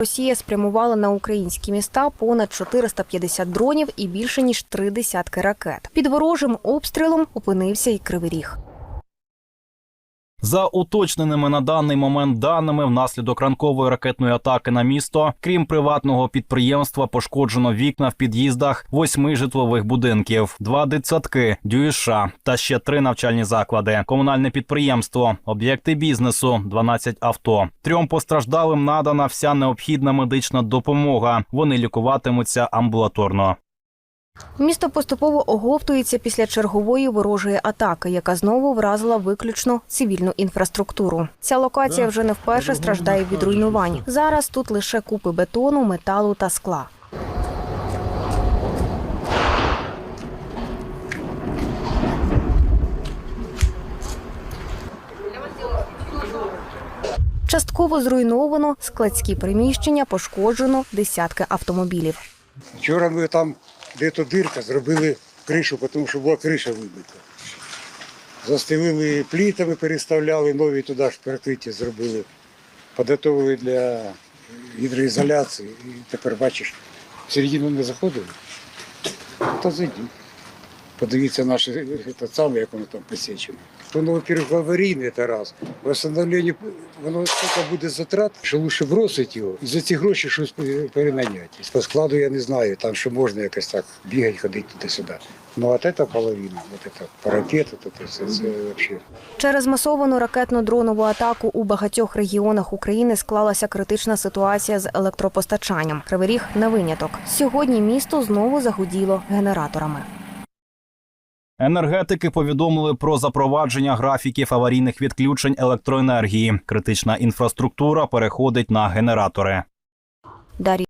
Росія спрямувала на українські міста понад 450 дронів і більше ніж три десятки ракет. Під ворожим обстрілом опинився і Кривий Ріг. За уточненими на даний момент даними, внаслідок ранкової ракетної атаки на місто, крім приватного підприємства, пошкоджено вікна в під'їздах восьми житлових будинків, два дитсадки, дюйша та ще три навчальні заклади, комунальне підприємство, об'єкти бізнесу, 12 авто. Трьом постраждалим надана вся необхідна медична допомога. Вони лікуватимуться амбулаторно. Місто поступово оговтується після чергової ворожої атаки, яка знову вразила виключно цивільну інфраструктуру. Ця локація вже не вперше страждає від руйнувань. Зараз тут лише купи бетону, металу та скла. Частково зруйновано складські приміщення, пошкоджено десятки автомобілів. Вчора ми там, де то дирка, зробили кришу, тому що була криша вибита. Застелили плітами, переставляли, нові туди ж перекриття зробили. Подготовили для гідроізоляції. І тепер бачиш, середину не заходили. То зайдіть. Подивіться наше це саме, як воно там посічено. Воно, во-первых, аварійне це раз. Восстановлення воно стільки буде затрат, що лучше бросити його і за ці гроші щось перенаняти. По складу я не знаю, там що можна якось так бігати, ходити туди-сюди. Ну от це половина, от це парапет, це, це, це взагалі. Через масовану ракетно-дронову атаку у багатьох регіонах України склалася критична ситуація з електропостачанням. Кривий Ріг не виняток. Сьогодні місто знову загуділо генераторами. Енергетики повідомили про запровадження графіків аварійних відключень електроенергії. Критична інфраструктура переходить на генератори. Дар'я